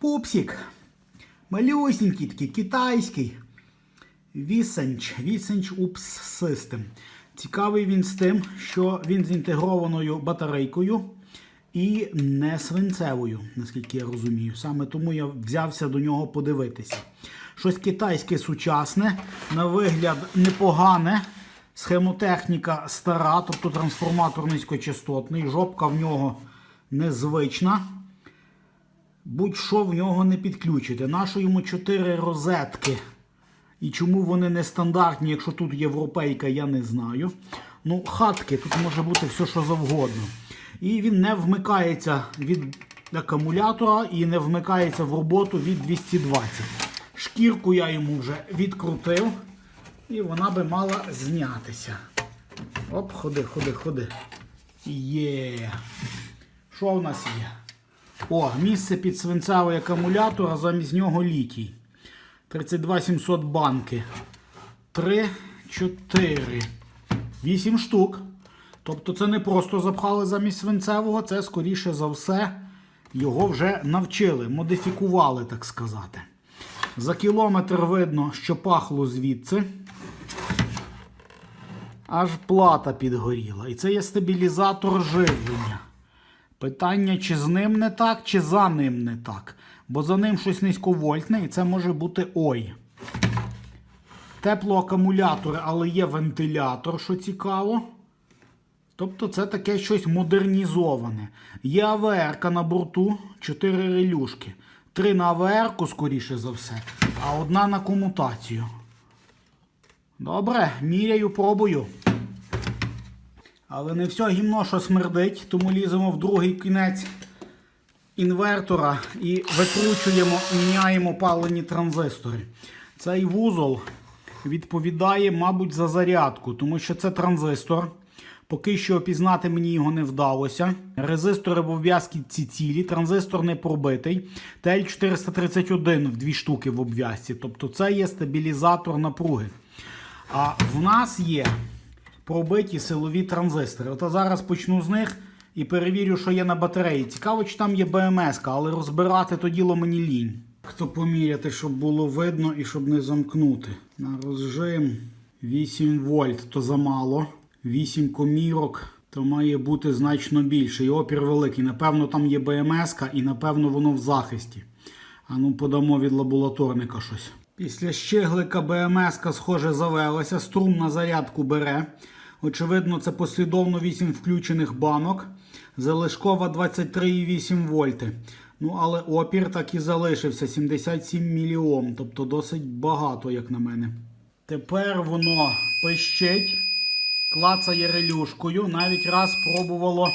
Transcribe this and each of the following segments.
Пупсик. Малюсенький такий, китайський. Вісенч. Вісенч Упс System. Цікавий він з тим, що він з інтегрованою батарейкою і не свинцевою, наскільки я розумію. Саме тому я взявся до нього подивитися. Щось китайське сучасне, на вигляд непогане. Схемотехніка стара, тобто трансформатор низькочастотний, жопка в нього незвична. Будь-що в нього не підключити. Нащо йому 4 розетки? І чому вони не стандартні, якщо тут європейка, я не знаю. Ну, хатки, тут може бути все, що завгодно. І він не вмикається від акумулятора і не вмикається в роботу від 220. Шкірку я йому вже відкрутив, і вона би мала знятися. Оп, ходи, ходи, ходи. Є. Що в нас є? О, місце під свинцевий акумулятор, а замість нього літій. 32700 банки. 3, 4, 8 штук. Тобто це не просто запхали замість свинцевого, це, скоріше за все, його вже навчили, модифікували, так сказати. За кілометр видно, що пахло звідси. Аж плата підгоріла. І це є стабілізатор живлення. Питання, чи з ним не так, чи за ним не так. Бо за ним щось низьковольтне, і це може бути ой. Теплоакумулятори, але є вентилятор, що цікаво. Тобто це таке щось модернізоване. Є АВР на борту, 4 релюшки. Три на АВР, скоріше за все, а одна на комутацію. Добре, міряю, пробую. Але не все гімно, що смердить, тому ліземо в другий кінець інвертора і викручуємо, міняємо палені транзистори. Цей вузол відповідає, мабуть, за зарядку, тому що це транзистор. Поки що опізнати мені його не вдалося. Резистори в обв'язці цілі, транзистор не пробитий. ТЛ431 в дві штуки в обв'язці. Тобто це є стабілізатор напруги. А в нас є пробиті силові транзистори. От зараз почну з них і перевірю, що є на батареї. Цікаво, чи там є БМС, але розбирати то діло мені лінь. Хто поміряти, щоб було видно і щоб не замкнути. На розжим 8 вольт то замало. 8 комірок, то має бути значно більше. І опір великий. Напевно, там є БМС, і напевно воно в захисті. А ну подамо від лабораторника щось. Після щеглика БМС, схоже, завелася, струм на зарядку бере. Очевидно, це послідовно 8 включених банок. Залишкова 23,8 вольти. Ну, але опір так і залишився 77 мільйом, тобто досить багато, як на мене. Тепер воно пищить, клацає релюшкою. Навіть раз пробувало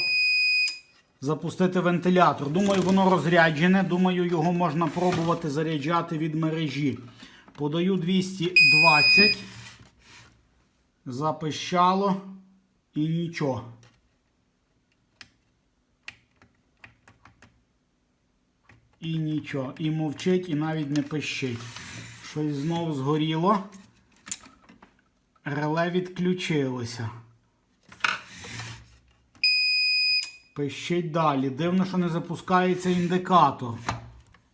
запустити вентилятор. Думаю, воно розряджене. Думаю, його можна пробувати заряджати від мережі. Подаю 220. Запищало і нічого. І нічого. І мовчить, і навіть не пищить. Щось знову згоріло. Реле відключилося. Пищить далі. Дивно, що не запускається індикатор.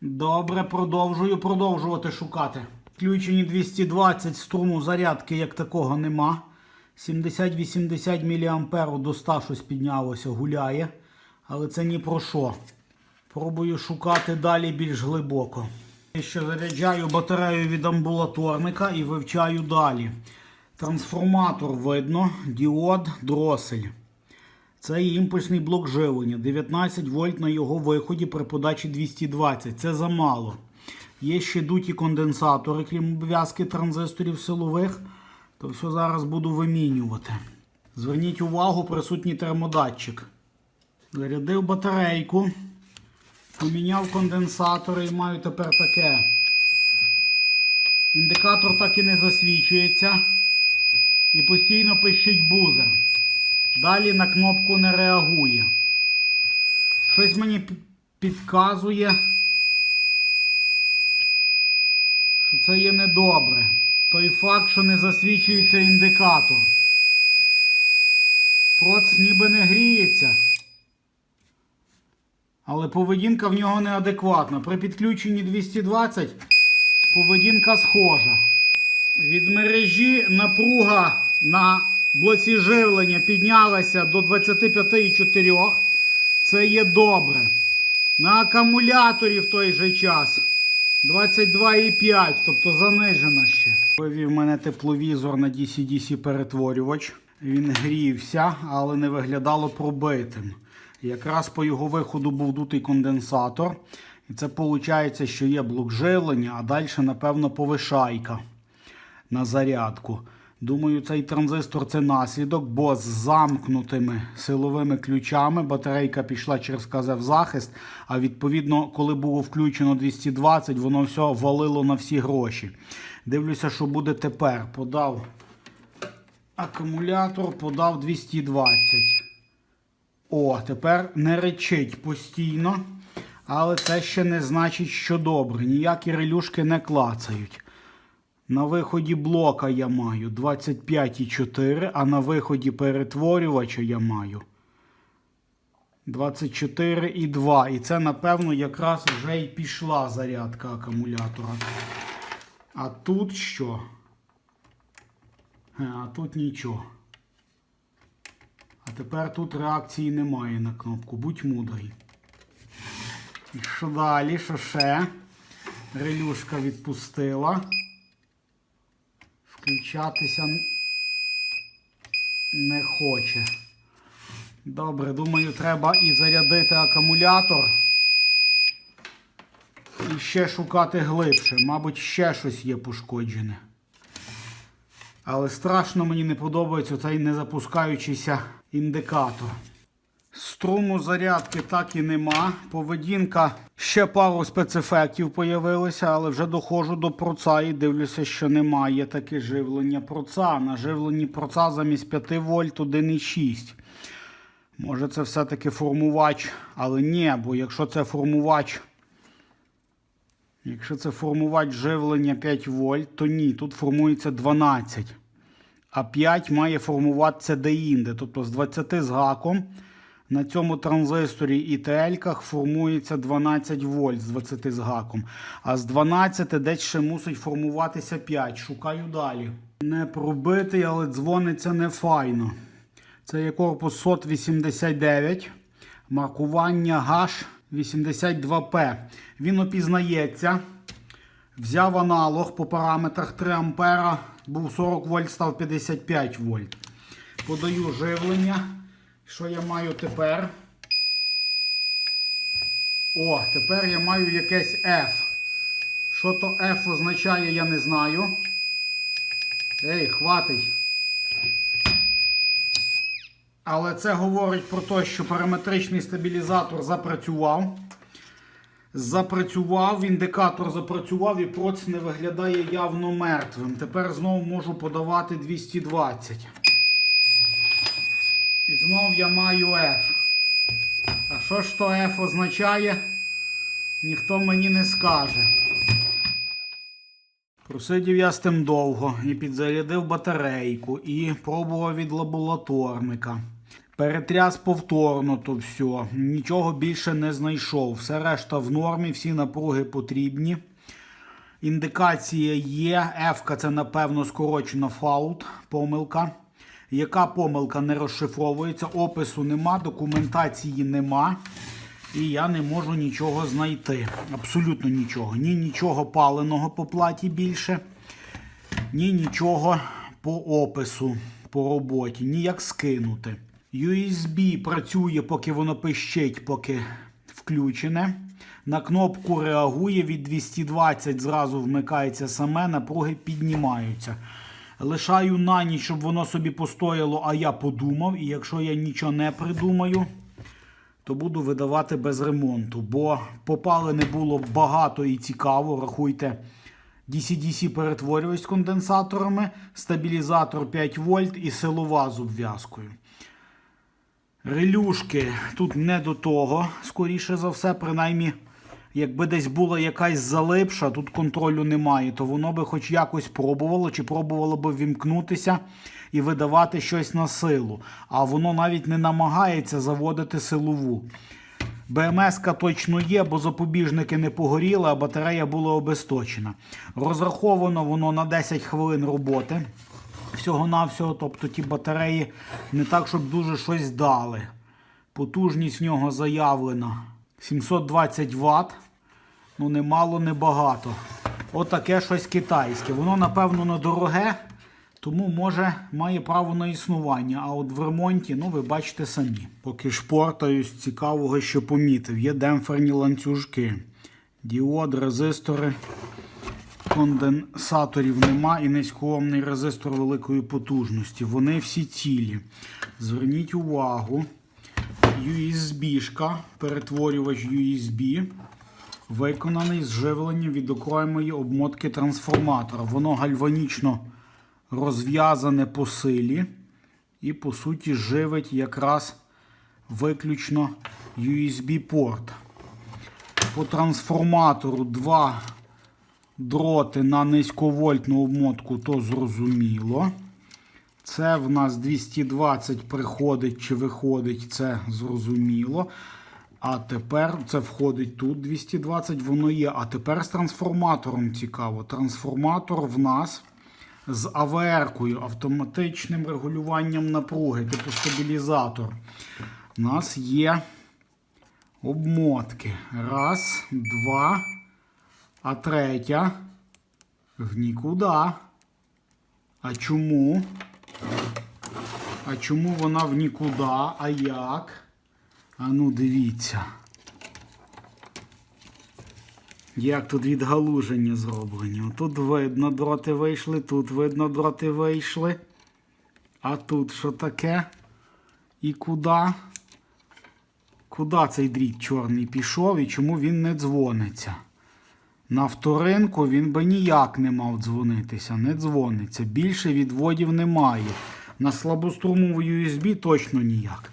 Добре, продовжую продовжувати шукати. Включені 220 струму зарядки, як такого нема. 70-80 мА до 100 щось піднялося, гуляє. Але це ні про що. Пробую шукати далі більш глибоко. Я ще заряджаю батарею від амбулаторника і вивчаю далі. Трансформатор видно, діод, дросель. Це імпульсний блок живлення. 19 вольт на його виході при подачі 220. Це замало. Є ще дуті конденсатори, крім обв'язки транзисторів силових. То все зараз буду вимінювати. Зверніть увагу, присутній термодатчик. Зарядив батарейку. Поміняв конденсатори і маю тепер таке. Індикатор так і не засвічується. І постійно пищить бузер. Далі на кнопку не реагує. Щось мені підказує, що це є недобре. Той факт, що не засвічується індикатор. Проц ніби не гріється. Але поведінка в нього неадекватна. При підключенні 220 поведінка схожа. Від мережі напруга на блоці живлення піднялася до 25,4. Це є добре. На акумуляторі в той же час 22,5, тобто занижена ще. Вивів мене тепловізор на DC-DC перетворювач. Він грівся, але не виглядало пробитим. Якраз по його виходу був дутий конденсатор. І це виходить, що є блок живлення, а далі, напевно, повишайка на зарядку. Думаю, цей транзистор це наслідок, бо з замкнутими силовими ключами батарейка пішла через казав захист. А відповідно, коли було включено 220, воно все валило на всі гроші. Дивлюся, що буде тепер. Подав акумулятор, подав 220. О, тепер не речить постійно. Але це ще не значить, що добре. Ніякі релюшки не клацають. На виході блока я маю 25,4, а на виході перетворювача я маю 24,2. І це, напевно, якраз вже й пішла зарядка акумулятора. А тут що? Е, А тут нічого. А тепер тут реакції немає на кнопку. Будь мудрий. І що далі? Що ще? Релюшка відпустила. Включатися не хоче. Добре, думаю, треба і зарядити акумулятор. І ще шукати глибше. Мабуть, ще щось є пошкоджене. Але страшно мені не подобається цей незапускаючийся індикатор. Струму зарядки так і нема. Поведінка ще пару спецефектів появилися, але вже доходжу до проца і дивлюся, що немає таке живлення проца. На живленні проца замість 5 вольт 1,6. Може це все-таки формувач, але ні, бо якщо це формувач. Якщо це формувач живлення 5 вольт, то ні, тут формується 12. А 5 має формуватися деінде, тобто з 20 з гаком. На цьому транзисторі і ТЛ-ках формується 12 вольт з 20 з гаком. А з 12 десь ще мусить формуватися 5. Шукаю далі. Не пробитий, але дзвониться не файно. Це є корпус СОТ 89. Маркування GASH82P. Він опізнається. Взяв аналог по параметрах 3 А. Був 40 вольт, став 55 вольт. Подаю живлення. Що я маю тепер? О, тепер я маю якесь F. Що то F означає, я не знаю. Ей, хватить. Але це говорить про те, що параметричний стабілізатор запрацював. Запрацював, індикатор запрацював і проц не виглядає явно мертвим. Тепер знову можу подавати 220. І знов я маю F. А що ж то F означає? Ніхто мені не скаже. Просидів я з тим довго і підзарядив батарейку, і пробував від лабораторника. Перетряс повторно то все. Нічого більше не знайшов. Все решта в нормі, всі напруги потрібні. Індикація є. F це, напевно, скорочена фаут, помилка. Яка помилка не розшифровується, опису нема, документації нема. І я не можу нічого знайти. Абсолютно нічого. Ні нічого паленого по платі більше, ні нічого по опису, по роботі, ні як скинути. USB працює, поки воно пищить, поки включене. На кнопку реагує від 220, зразу вмикається саме, напруги піднімаються. Лишаю на ніч, щоб воно собі постояло, а я подумав. І якщо я нічого не придумаю, то буду видавати без ремонту. Бо попали не було багато і цікаво. Рахуйте, DC-DC перетворювач з конденсаторами, стабілізатор 5 вольт і силова з обв'язкою. Релюшки тут не до того, скоріше за все, принаймні, якби десь була якась залипша, тут контролю немає, то воно би хоч якось пробувало, чи пробувало би вімкнутися і видавати щось на силу. А воно навіть не намагається заводити силову. БМС-ка точно є, бо запобіжники не погоріли, а батарея була обесточена. Розраховано воно на 10 хвилин роботи. Всього-навсього, тобто ті батареї не так, щоб дуже щось дали. Потужність в нього заявлена 720 Вт. Ну, не мало, не багато. Отаке щось китайське. Воно, напевно, недороге, тому може має право на існування. А от в ремонті, ну, ви бачите самі. Поки шпортаюсь, цікавого, що помітив. Є демпферні ланцюжки, діод, резистори. Конденсаторів нема і низькоомний резистор великої потужності. Вони всі цілі. Зверніть увагу, USB-шка, перетворювач USB, виконаний з живленням від окремої обмотки трансформатора. Воно гальванічно розв'язане по силі і, по суті, живить якраз виключно USB-порт. По трансформатору два дроти на низьковольтну обмотку, то зрозуміло. Це в нас 220 приходить чи виходить, це зрозуміло. А тепер це входить тут 220, воно є. А тепер з трансформатором цікаво. Трансформатор в нас з АВР-кою, автоматичним регулюванням напруги, типу стабілізатор. У нас є обмотки. Раз, два. А третя в нікуди. А чому? А чому вона в нікуди? А як? А ну дивіться. Як тут відгалуження зроблені. Тут видно, дроти вийшли, тут видно, дроти вийшли. А тут що таке? І куди? Куди цей дріт чорний пішов і чому він не дзвониться? На вторинку він би ніяк не мав дзвонитися, не дзвониться. Більше відводів немає. На слабострумову USB точно ніяк.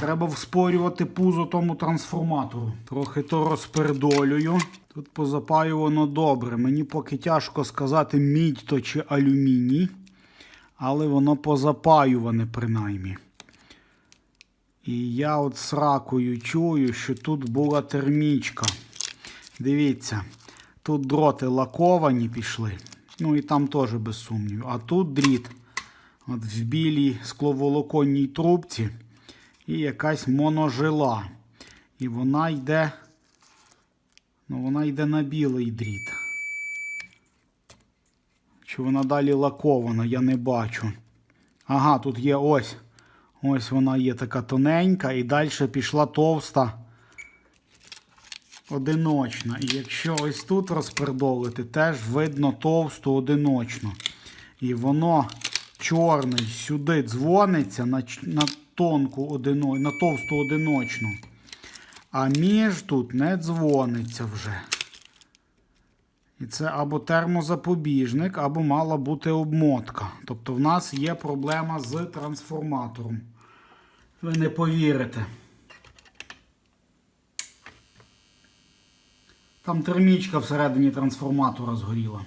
Треба вспорювати пузо тому трансформатору. Трохи то розпердолюю. Тут позапаювано добре. Мені поки тяжко сказати, мідь то чи алюміній, але воно позапаюване принаймні. І я от сракою чую, що тут була термічка. Дивіться. Тут дроти лаковані пішли. Ну і там теж без сумніву. А тут дріт. От в білій скловолоконній трубці і якась моножила. І вона йде. Ну, вона йде на білий дріт. Чи вона далі лакована, я не бачу. Ага, тут є ось. Ось вона є така тоненька, і далі пішла товста одиночна. І якщо ось тут розпердолити, теж видно товсту одиночну. І воно чорний сюди дзвониться на, на тонку одино, на товсту одиночну. А між тут не дзвониться вже. І це або термозапобіжник, або мала бути обмотка. Тобто в нас є проблема з трансформатором. Ви не повірите. Там термічка всередині трансформатора згоріла.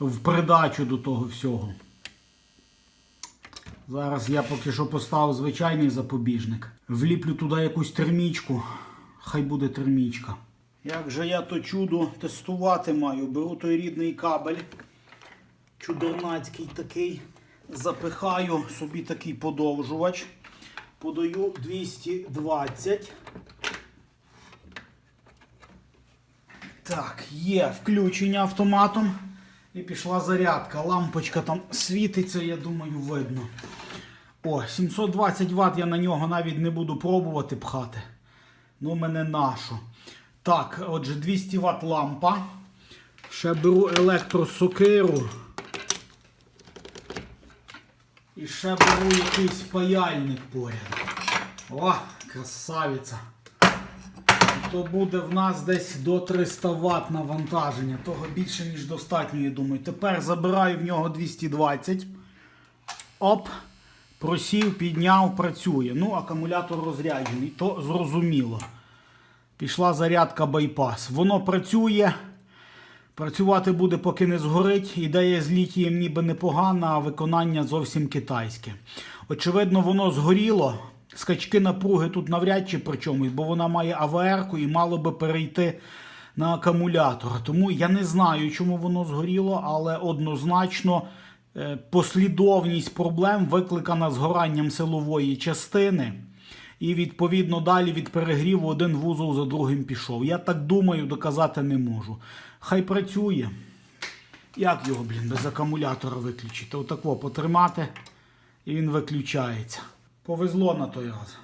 В придачу до того всього. Зараз я поки що поставив звичайний запобіжник. Вліплю туди якусь термічку. Хай буде термічка. Як же я то чудо тестувати маю? Беру той рідний кабель. Чудернацький такий. Запихаю собі такий подовжувач. Подаю 220. Так, є включення автоматом. І пішла зарядка. Лампочка там світиться, я думаю, видно. О, 720 Вт я на нього навіть не буду пробувати пхати. Ну, мене нашу. Так, отже, 200 Вт лампа. Ще беру електросокиру. І ще беру якийсь паяльник поряд. О, красавиця. То буде в нас десь до 300 Вт навантаження. Того більше, ніж достатньо, я думаю. Тепер забираю в нього 220. Оп. Просів, підняв, працює. Ну, акумулятор розряджений, то зрозуміло. Пішла зарядка байпас. Воно працює. Працювати буде, поки не згорить. Ідея з літієм ніби непогана, а виконання зовсім китайське. Очевидно, воно згоріло. Скачки напруги тут навряд чи при чомусь, бо вона має АВР-ку і мало би перейти на акумулятор. Тому я не знаю, чому воно згоріло, але однозначно е, послідовність проблем викликана згоранням силової частини. І відповідно далі від перегріву один вузол за другим пішов. Я так думаю, доказати не можу. Хай працює. Як його, блін, без акумулятора виключити? Отако потримати, і він виключається. Повезло на той раз.